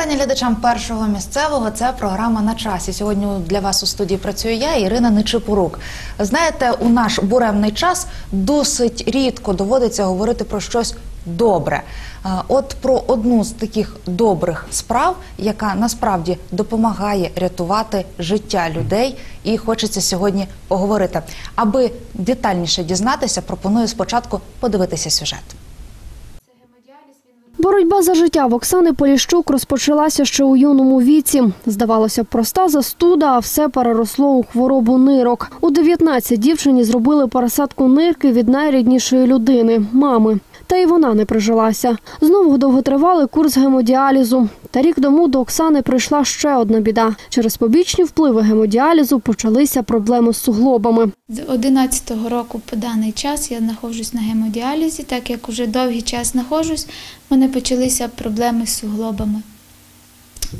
вітання глядачам першого місцевого. Це програма на часі. Сьогодні для вас у студії працюю я, Ірина Нечипорук. Знаєте, у наш буремний час досить рідко доводиться говорити про щось добре. От про одну з таких добрих справ, яка насправді допомагає рятувати життя людей, і хочеться сьогодні поговорити. Аби детальніше дізнатися, пропоную спочатку подивитися сюжет. Боротьба за життя в Оксани Поліщук розпочалася ще у юному віці. Здавалося, проста застуда, а все переросло у хворобу нирок. У 19 дівчині зробили пересадку нирки від найріднішої людини мами. Та й вона не прижилася. Знову довготривалий курс гемодіалізу. Та рік тому до Оксани прийшла ще одна біда. Через побічні впливи гемодіалізу почалися проблеми з суглобами. З 11-го року по даний час я знаходжусь на гемодіалізі, так як уже довгий час знаходжусь, в мене почалися проблеми з суглобами.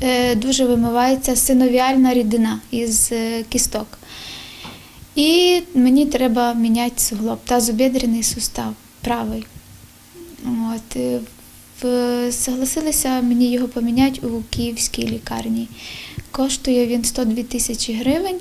Е, дуже вимивається синовіальна рідина із е, кісток. І мені треба міняти суглоб, тазобідрений сустав правий. От, е, в- согласилися мені його поміняти у київській лікарні. Коштує він 102 тисячі гривень.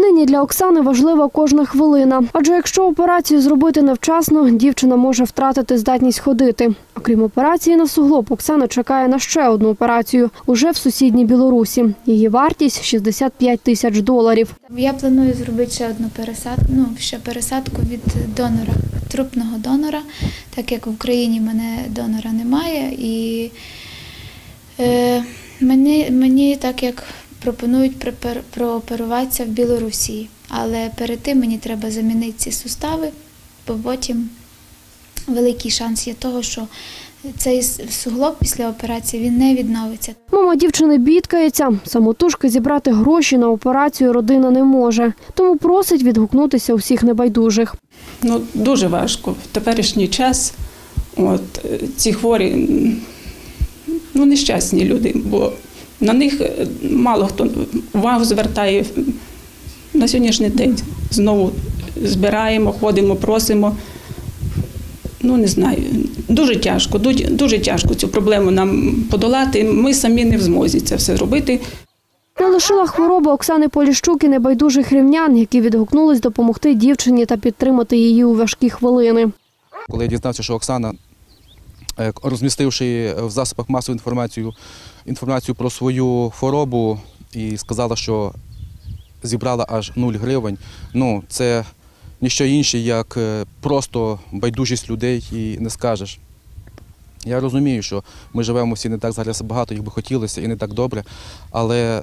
Нині для Оксани важлива кожна хвилина, адже якщо операцію зробити невчасно, дівчина може втратити здатність ходити. Окрім операції на суглоб, Оксана чекає на ще одну операцію уже в сусідній Білорусі. Її вартість 65 тисяч доларів. Я планую зробити ще одну пересадку, ну, ще пересадку від донора, трупного донора, так як в Україні мене донора немає. І е, мені, мені так як пропонують прооперуватися в Білорусі. Але перед тим мені треба замінити ці сустави, бо потім великий шанс є того, що цей суглоб після операції він не відновиться. Мама дівчини бідкається. Самотужки зібрати гроші на операцію родина не може, тому просить відгукнутися усіх небайдужих. Ну, дуже важко. В теперішній час от, ці хворі ну, нещасні люди, бо на них е, мало хто увагу звертає. На сьогоднішній день знову збираємо, ходимо, просимо. Ну, не знаю, дуже тяжко, дуже, тяжко цю проблему нам подолати. Ми самі не в змозі це все робити. Не лишила хвороба Оксани Поліщук і небайдужих рівнян, які відгукнулись допомогти дівчині та підтримати її у важкі хвилини. Коли я дізнався, що Оксана, е, розмістивши в засобах масової інформацію інформацію про свою хворобу і сказала, що зібрала аж 0 гривень, ну це ніщо інше, як е, просто байдужість людей і не скажеш. Я розумію, що ми живемо всі не так зараз багато, як би хотілося, і не так добре, але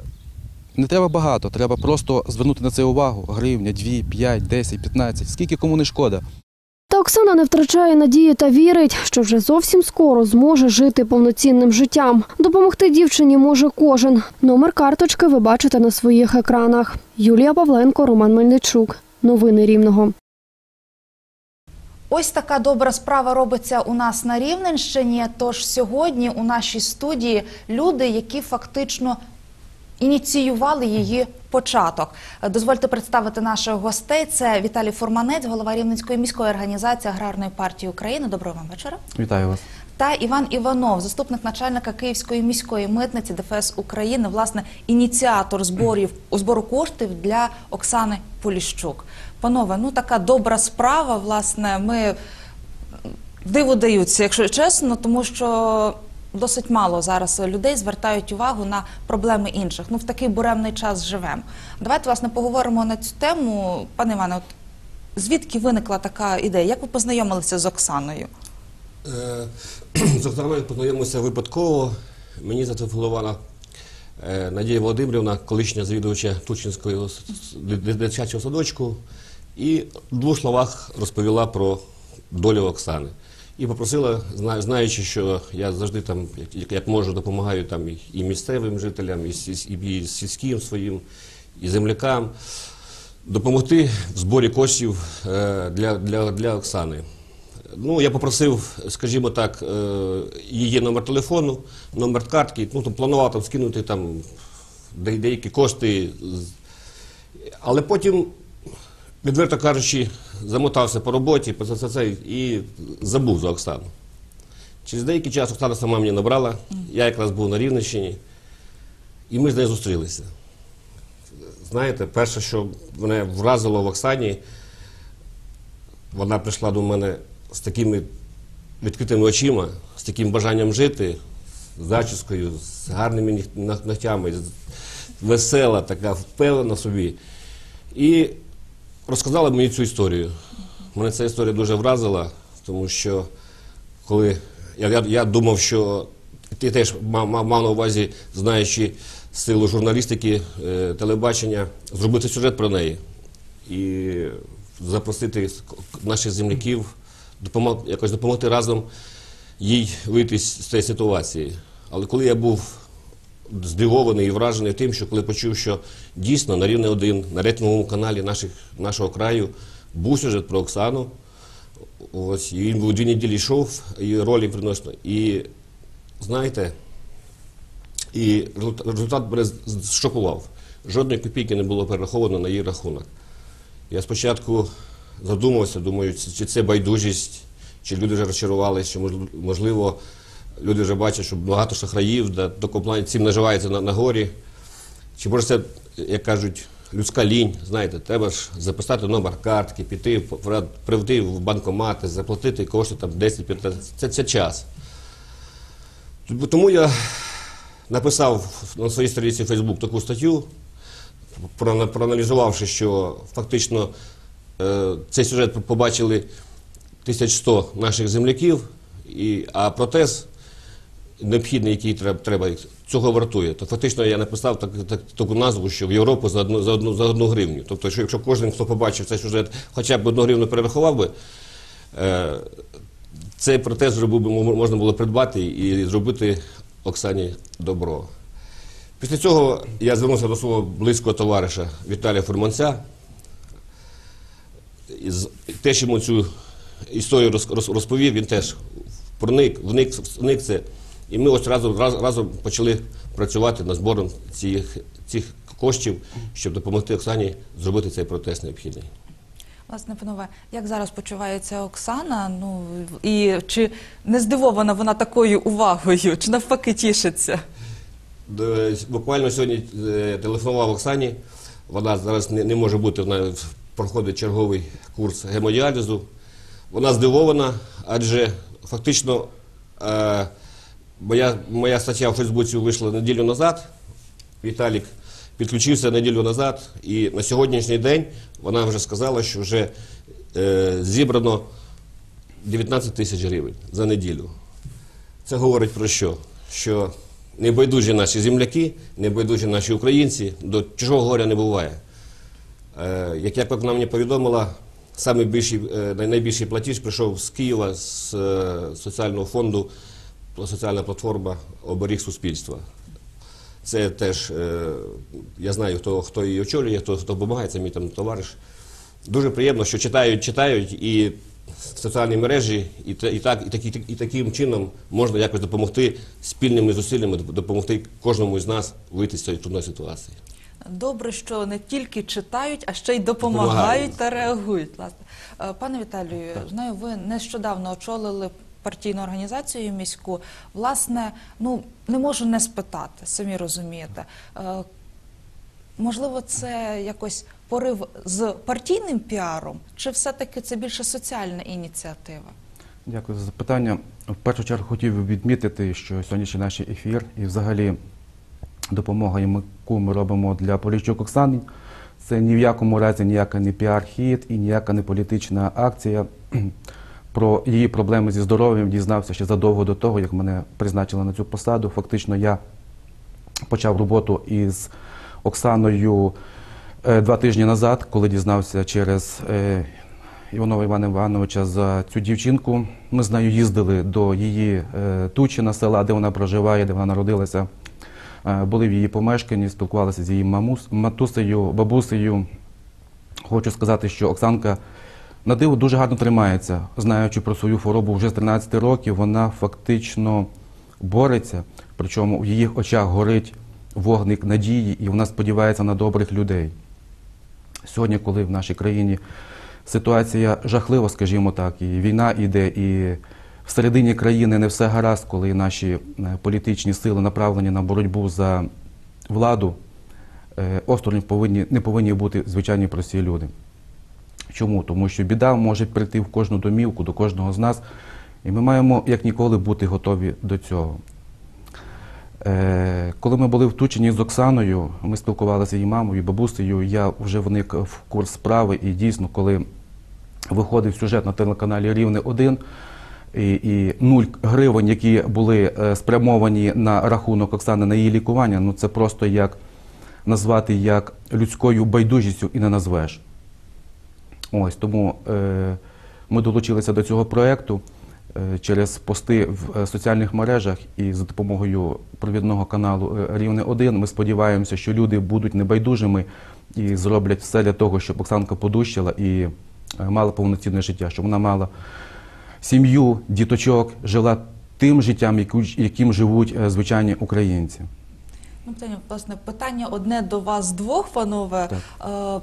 не треба багато, треба просто звернути на це увагу. Гривня, 2, 5, 10, 15, скільки кому не шкода. Та Оксана не втрачає надії та вірить, що вже зовсім скоро зможе жити повноцінним життям. Допомогти дівчині може кожен. Номер карточки ви бачите на своїх екранах. Юлія Павленко, Роман Мельничук. Новини Рівного. Ось така добра справа робиться у нас на Рівненщині. Тож сьогодні у нашій студії люди, які фактично ініціювали її початок. Дозвольте представити наших гостей. Це Віталій Фурманець, голова Рівненської міської організації аграрної партії України. Доброго вам вечора. Вітаю вас. Та Іван Іванов, заступник начальника Київської міської митниці ДФС України, власне, ініціатор зборів збору коштів для Оксани Поліщук. Панове, ну така добра справа. Власне, ми диву даються, якщо чесно, тому що досить мало зараз людей звертають увагу на проблеми інших. Ну в такий буремний час живемо. Давайте власне поговоримо на цю тему. Пане Іване, от звідки виникла така ідея? Як ви познайомилися з Оксаною? Е, З Оксаною познайомився випадково. Мені зателефонувала е, Надія Володимирівна, колишня завідувача с- дитячого садочку, і в двох словах розповіла про долю Оксани. І попросила, знаючи, що я завжди там, як, можу, допомагаю там і- місцевим жителям, і сільським своїм, і землякам, допомогти в зборі коштів е, для, для, для Оксани. Ну, я попросив, скажімо так, е, її номер телефону, номер картки, ну, там, планував там скинути там деякі кошти. Але потім, відверто кажучи, замотався по роботі по це, це, і забув за Оксану. Через деякий час Оксана сама мені набрала, я якраз був на Рівненщині, і ми з нею зустрілися. Знаєте, перше, що мене вразило в Оксані, вона прийшла до мене з такими відкритими очима, з таким бажанням жити, з зачіскою, з гарними ногтями, весела, така впевнена в собі. І розказала мені цю історію. Мене ця історія дуже вразила, тому що коли я, я, я думав, що ти теж мав, мав, на увазі, знаючи силу журналістики, е, телебачення, зробити сюжет про неї і запросити наших земляків, допомог, якось допомогти разом їй вийти з цієї ситуації. Але коли я був здивований і вражений тим, що коли почув, що дійсно на рівне один на рейтинговому каналі наших, нашого краю був сюжет про Оксану. Ось, і він був дві неділі йшов, і ролі приносно. І знаєте, і результат, з- Жодної копійки не було перераховано на її рахунок. Я спочатку задумався, думаю, чи це байдужість, чи люди вже розчарувалися, чи можливо люди вже бачать, що багато шахраїв, да, такому цим наживається на, на горі. Чи може це, як кажуть, людська лінь, знаєте, треба ж записати номер картки, піти, прийти в банкомати, заплатити кошти там 10-15, це, це час. Тому я написав на своїй сторінці Facebook таку статтю, проаналізувавши, що фактично цей сюжет побачили 1100 наших земляків, а протез необхідний, який треба, цього вартує. То фактично я написав так, так, таку назву, що в Європу за одну, гривню. Тобто, що якщо кожен, хто побачив цей сюжет, хоча б одну гривню перерахував би, е, цей протез би, можна було придбати і зробити Оксані добро. Після цього я звернувся до свого близького товариша Віталія Фурманця. З- Теж йому цю історію роз- роз- розповів, він теж проник, вник, вник це. І ми ось разом, раз- разом почали працювати над збором цих, цих коштів, щоб допомогти Оксані зробити цей протест необхідний. Власне, панове, як зараз почувається Оксана? Ну і чи не здивована вона такою увагою, чи навпаки тішиться? Буквально сьогодні е, телефонував Оксані. Вона зараз не, не може бути, вона проходить черговий курс гемодіалізу. Вона здивована, адже фактично е, моя, моя стаття в Фейсбуці вийшла неділю назад. Віталік підключився неділю назад, і на сьогоднішній день вона вже сказала, що вже е, зібрано 19 тисяч гривень за неділю. Це говорить про що? Що небайдужі наші земляки, небайдужі наші українці, до чужого горя не буває. Е, як як вона мені повідомила, самий більший, е, най- найбільший платіж прийшов з Києва, з е, соціального фонду, соціальна платформа Оберіг суспільства. Це теж, я знаю, хто, хто її очолює, хто, хто допомагає, це мій там товариш. Дуже приємно, що читають, читають і соціальні мережі, і, і, так, і, такі, і таким чином можна якось допомогти спільними зусиллями, допомогти кожному з нас вийти з цієї трудної ситуації. Добре, що не тільки читають, а ще й допомагають та реагують. Власне, Е, пане Віталію, знаю, ви нещодавно очолили партійну організацію міську. Власне, ну не можу не спитати, самі розумієте. Е, Можливо, це якось порив з партійним піаром, чи все-таки це більше соціальна ініціатива? Дякую за запитання. В першу чергу хотів відмітити, що сьогоднішній наш ефір і взагалі допомога, яку ми робимо для Поліщук Оксани, це ні в якому разі ніяка не піар-хід і ніяка не політична акція. Про її проблеми зі здоров'ям дізнався ще задовго до того, як мене призначили на цю посаду. Фактично, я почав роботу із Оксаною е, два тижні назад, коли дізнався через е, Іванова Івана Івановича за цю дівчинку. Ми з нею їздили до її е, Тучина села, де вона проживає, де вона народилася. Е, Були в її помешканні, спілкувалися з її мамус, матусею, бабусею. Хочу сказати, що Оксанка на диво дуже гарно тримається, знаючи про свою хворобу вже з 13 років, вона фактично бореться, причому в її очах горить вогник надії, і вона сподівається на добрих людей. Сьогодні, коли в нашій країні ситуація жахлива, скажімо так, і війна іде, і всередині країни не все гаразд, коли наші е, політичні сили направлені на боротьбу за владу, е, осторонь повинні, не повинні бути звичайні прості люди. Чому? Тому що біда може прийти в кожну домівку, до кожного з нас, і ми маємо як ніколи бути готові до цього. Е, Коли ми були в Тучині з Оксаною, ми спілкувалися її мамою, бабусею, я вже вник в курс справи, і дійсно, коли виходив сюжет на телеканалі Рівне 1 і, і 0 гривень, які були е, спрямовані на рахунок Оксани на її лікування, ну це просто як назвати як людською байдужістю і не назвеш. Ось тому е, ми долучилися до цього проєкту е, через пости в е, соціальних мережах і за допомогою провідного каналу Рівне 1 Ми сподіваємося, що люди будуть небайдужими і зроблять все для того, щоб Оксанка подущила і мала повноцінне життя, щоб вона мала сім'ю, діточок, жила тим життям, яку- яким живуть е, звичайні українці. Ну, питання, власне, питання одне до вас двох, панове. Е,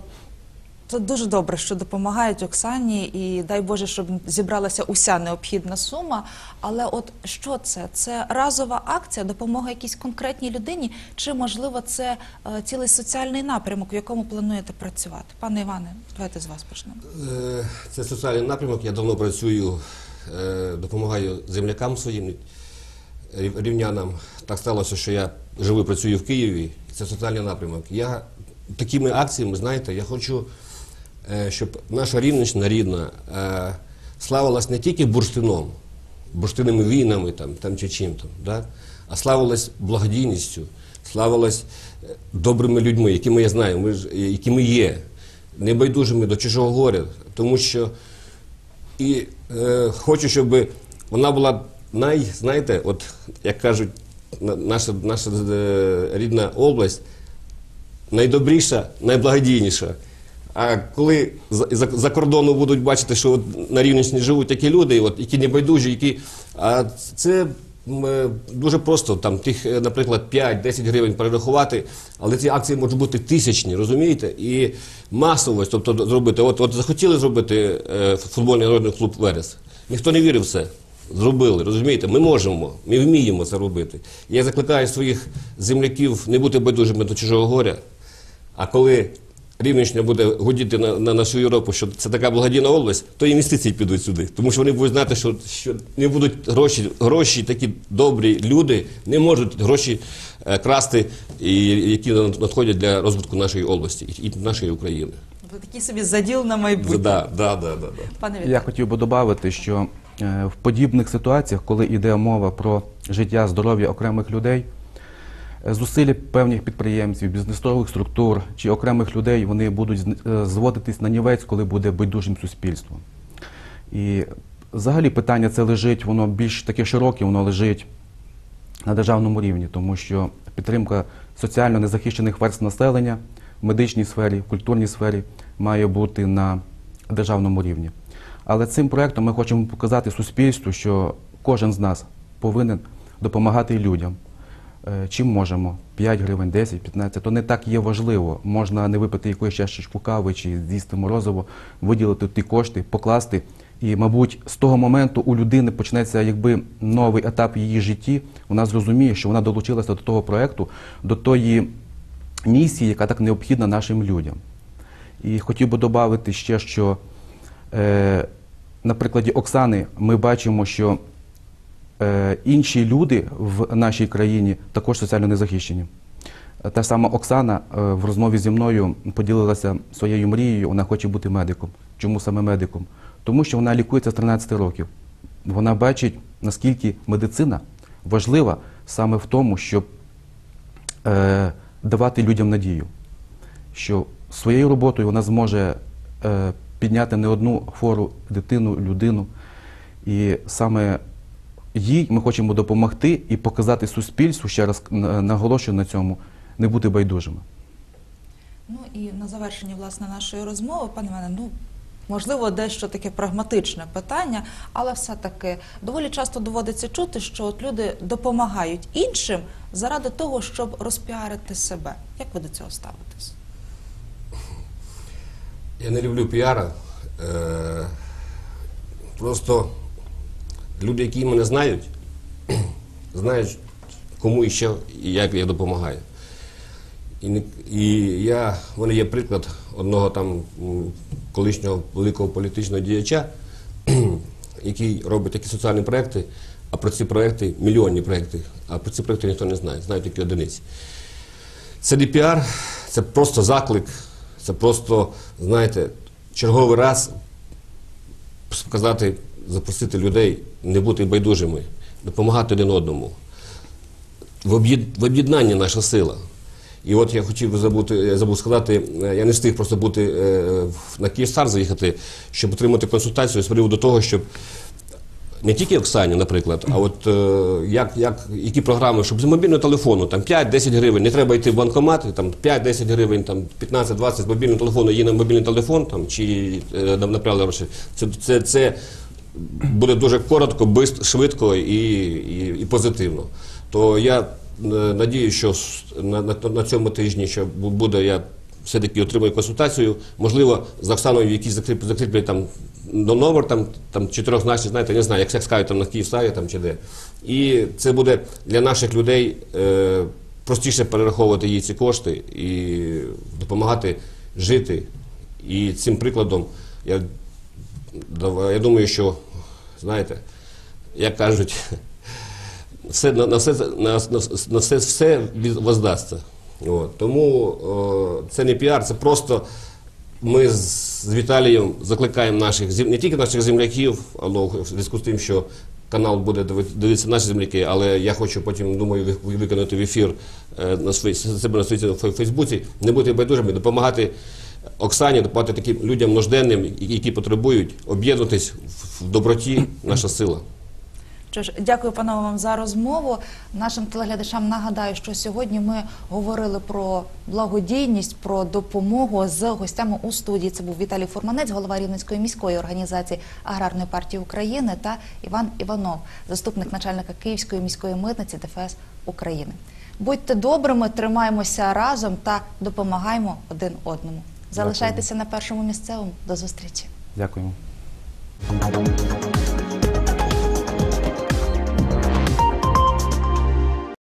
Це дуже добре, що допомагають Оксані, і дай Боже, щоб зібралася уся необхідна сума. Але от що це? Це разова акція, допомога якійсь конкретній людині, чи можливо це е, цілий соціальний напрямок, в якому плануєте працювати? Пане Іване, давайте з вас почнемо. Це соціальний напрямок. Я давно працюю, допомагаю землякам своїм рівнянам. Так сталося, що я живу і працюю в Києві. Це соціальний напрямок. Я такими акціями, знаєте, я хочу, е, щоб наша рівнична рідна е, славилась не тільки бурштином, бурштинними війнами там, там чи чим там, да? а славилась благодійністю, славилась е, добрими людьми, якими я знаю, ми ж, е, якими є, небайдужими до чужого горя. Тому що і е, хочу, щоб вона була най, знаєте, от як кажуть, наша, наша е, рідна область найдобріша, найблагодійніша. А коли за, за, за кордону будуть бачити, що от на Рівненщині живуть такі люди, от, які небайдужі, які. А це дуже просто, там тих, е, наприклад, 5-10 гривень перерахувати, але ці акції можуть бути тисячні, розумієте? І масовість, тобто зробити. От, от захотіли зробити е, футбольний народний клуб Верес. Ніхто не вірив в це. Зробили, розумієте? Ми можемо, ми вміємо це робити. Я закликаю своїх земляків не бути байдужими до чужого горя. А коли Рівненщина буде гудіти на, на нашу Європу, що це така благодійна область, то інвестиції підуть сюди. Тому що вони будуть знати, що, що не будуть гроші, гроші, такі добрі люди не можуть гроші е, красти, і, які надходять для розвитку нашої області і, і нашої України. Ви такий собі заділ на майбутнє. Да, да, да, да, да. Пане Я хотів би додати, що е, в подібних ситуаціях, коли йде мова про життя, здоров'я окремих людей, зусилля певних підприємців, бізнесових структур чи окремих людей вони будуть е, зводитись на нівець, коли буде байдужим суспільство. І взагалі питання це лежить, воно більш таке широке, воно лежить на державному рівні, тому що підтримка соціально незахищених верств населення в медичній сфері, в культурній сфері має бути на державному рівні. Але цим проектом ми хочемо показати суспільству, що кожен з нас повинен допомагати людям. Е, Чим можемо? 5 гривень, 10, 15, то не так є важливо. Можна не випити якоїсь чашечку кави чи з'їсти морозиво, виділити ті кошти, покласти. І, мабуть, з того моменту у людини почнеться якби новий етап її житті. Вона зрозуміє, що вона долучилася до того проекту, до тої місії, яка так необхідна нашим людям. І хотів би додати ще, що е, на прикладі Оксани ми бачимо, що інші люди в нашій країні також соціально незахищені. Е, Та сама Оксана е, в розмові зі мною поділилася своєю мрією, вона хоче бути медиком. Чому саме медиком? Тому що вона лікується з 13 років. Вона бачить, наскільки медицина важлива саме в тому, щоб е, давати людям надію, що своєю роботою вона зможе е, підняти не одну хвору дитину, людину. І саме їй ми хочемо допомогти і показати суспільству, ще раз наголошую на цьому, не бути байдужими. Ну і на завершення власне нашої розмови, пане Іване, ну можливо, дещо таке прагматичне питання, але все-таки доволі часто доводиться чути, що от люди допомагають іншим заради того, щоб розпіарити себе. Як ви до цього ставитесь? Я не люблю піара. Е, просто люди, які мене знають, знають, кому і що і як я допомагаю. І, і я, в мене є приклад одного там колишнього великого політичного діяча, який робить такі соціальні проекти, а про ці проекти, мільйонні проекти, а про ці проекти ніхто не знає, знають тільки одиниці. Це піар, це просто заклик, це просто, знаєте, черговий раз сказати, запросити людей не бути байдужими, допомагати один одному. В об'єд- в об'єднанні наша сила. І от я хотів би забути, я забув сказати, е, я не встиг просто бути е, на Київстар заїхати, щоб отримати консультацію з приводу того, щоб не тільки Оксані, наприклад, а от е, як, як, які програми, щоб з мобільного телефону там 5-10 гривень, не треба йти в банкомат, там 5-10 гривень, там 15-20 з мобільного телефону, є на мобільний телефон там, чи нам направили гроші. Це, це, це буде дуже коротко, бист, швидко і, і, і позитивно. То я е, надію, що на, на, на цьому тижні, що буде, я все-таки отримую консультацію. Можливо, з Оксаною якісь закріп, закріплять там до номер там, там чотирьохзначний, знаєте, не знаю, як як скажуть там на Київстарі там чи де. І це буде для наших людей е, простіше перераховувати їй ці кошти і допомагати жити. І цим прикладом я, я думаю, що знаєте, як кажуть, все, на, на, все, на, на, все, все воздасться. От. Тому о, це не піар, це просто ми з, Віталієм закликаємо наших не тільки наших земляків, але в зв'язку з тим, що канал буде дивитися наші земляки, але я хочу потім, думаю, виконати в ефір е, на себе на своїй фей- Фейсбуці, не бути байдужими, допомагати Оксані, допомагати таким людям нужденним, які потребують, об'єднуватись в- в доброті, наша сила. Що ж, дякую, панове, вам за розмову. Нашим телеглядачам нагадаю, що сьогодні ми говорили про благодійність, про допомогу з гостями у студії. Це був Віталій Фурманець, голова Рівненської міської організації Аграрної партії України та Іван Іванов, заступник начальника Київської міської митниці ДФС України. Будьте добрими, тримаємося разом та допомагаємо один одному. Залишайтеся на першому місцевому. До зустрічі. Дякуємо.